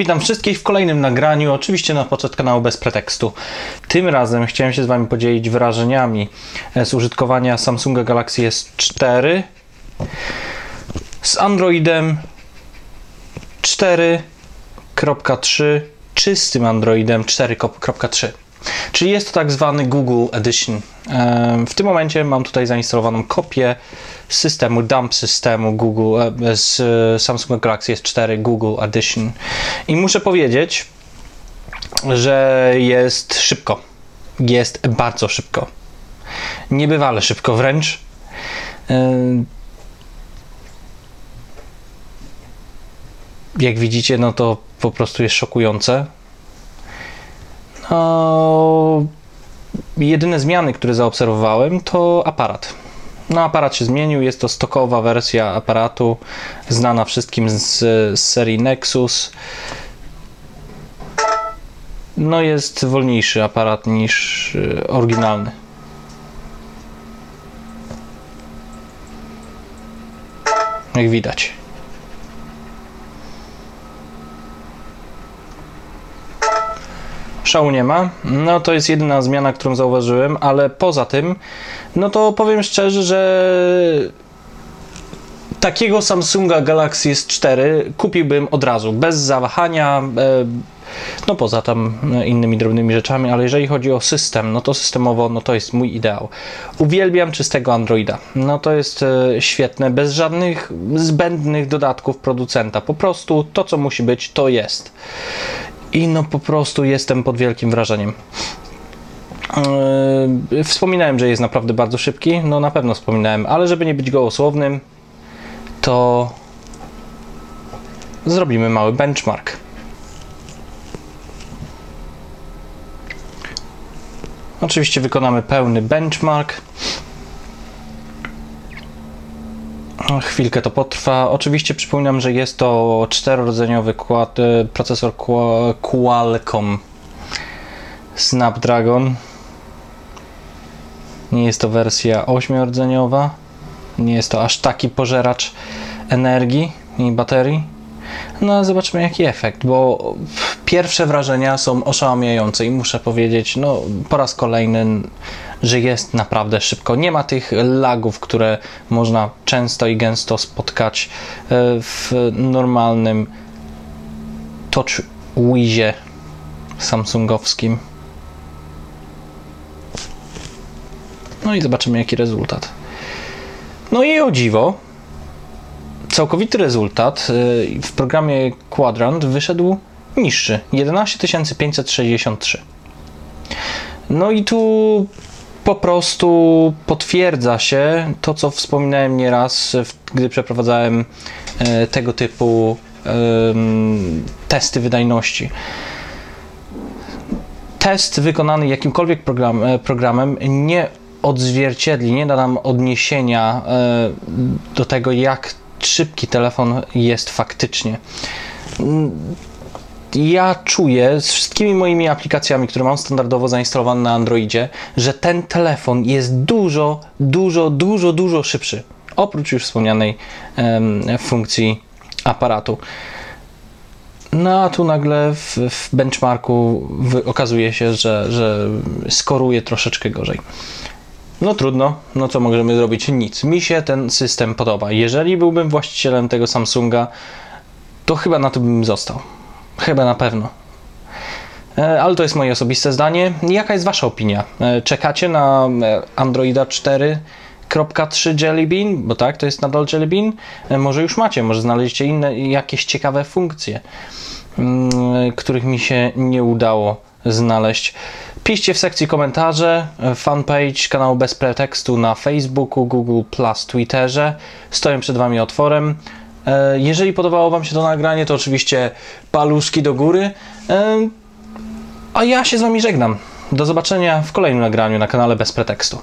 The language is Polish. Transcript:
Witam wszystkich w kolejnym nagraniu, oczywiście na poczet kanału bez pretekstu. Tym razem chciałem się z Wami podzielić wrażeniami z użytkowania Samsunga Galaxy S4 z Androidem 4.3, czystym Androidem 4.3. Czyli jest to tak zwany Google Edition. W tym momencie mam tutaj zainstalowaną kopię systemu, dump systemu Google e, z Samsung Galaxy S4 Google Edition. I muszę powiedzieć, że jest szybko. Jest bardzo szybko. Niebywale szybko wręcz. Jak widzicie, no to po prostu jest szokujące. Jedyne zmiany, które zaobserwowałem, to aparat. No, aparat się zmienił, jest to stokowa wersja aparatu, znana wszystkim z, z serii Nexus. No, jest wolniejszy aparat niż y, oryginalny. Jak widać. Szału nie ma. No to jest jedyna zmiana, którą zauważyłem, ale poza tym, no to powiem szczerze, że takiego Samsunga Galaxy S4 kupiłbym od razu, bez zawahania. E, no poza tam innymi drobnymi rzeczami, ale jeżeli chodzi o system, no to systemowo, no to jest mój ideał. Uwielbiam czystego Androida. No to jest e, świetne, bez żadnych zbędnych dodatków producenta. Po prostu to, co musi być, to jest i no po prostu jestem pod wielkim wrażeniem. Yy, wspominałem, że jest naprawdę bardzo szybki, no na pewno wspominałem, ale żeby nie być gołosłownym, to zrobimy mały benchmark. Oczywiście wykonamy pełny benchmark. Chwilkę to potrwa. Oczywiście przypominam, że jest to czterorodzeniowy e, procesor Qualcomm Snapdragon. Nie jest to wersja ośmiordzeniowa. Nie jest to aż taki pożeracz energii i baterii. No, zobaczmy jaki efekt, bo pierwsze wrażenia są oszałamiające i muszę powiedzieć, no, po raz kolejny, że jest naprawdę szybko. Nie ma tych lagów, które można często i gęsto spotkać e, w normalnym Touch Wizie samsungowskim. No i zobaczymy jaki rezultat. No i o dziwo, całkowity rezultat y, w programie Quadrant wyszedł niższy 11563. No i tu po prostu potwierdza się to, co wspominałem nieraz, gdy przeprowadzałem e, tego typu testy wydajności. Test wykonany jakimkolwiek program, e, programem nie odzwierciedli, nie da nam odniesienia e, do tego, jak szybki telefon jest faktycznie. Ja czuję z wszystkimi moimi aplikacjami, które mam standardowo zainstalowane na Androidzie, że ten telefon jest dużo, dużo, dużo, dużo szybszy. Oprócz już wspomnianej um, funkcji aparatu. No a tu nagle w, w benchmarku okazuje się, że, że skoruje troszeczkę gorzej. No trudno, no co możemy zrobić? Nic. Mi się ten system podoba. Jeżeli byłbym właścicielem tego Samsunga, to chyba na to bym został. Chyba na pewno. E, ale to jest moje osobiste zdanie. Jaka jest Wasza opinia? E, czekacie na e, Androida 4.3 Jelly Bean? Bo tak, to jest nadal Jelly Bean. Może już macie, może znaleźliście inne jakieś ciekawe funkcje, mm, których mi się nie udało znaleźć. Piszcie w sekcji komentarze, fanpage kanału Bez Pretekstu na Facebooku, Google+, Twitterze. Stoję przed Wami otworem. E, jeżeli podobało Wam się to nagranie, to oczywiście paluszki do góry. E, a ja się z Wami żegnam. Do zobaczenia w kolejnym nagraniu na kanale Bez Pretekstu.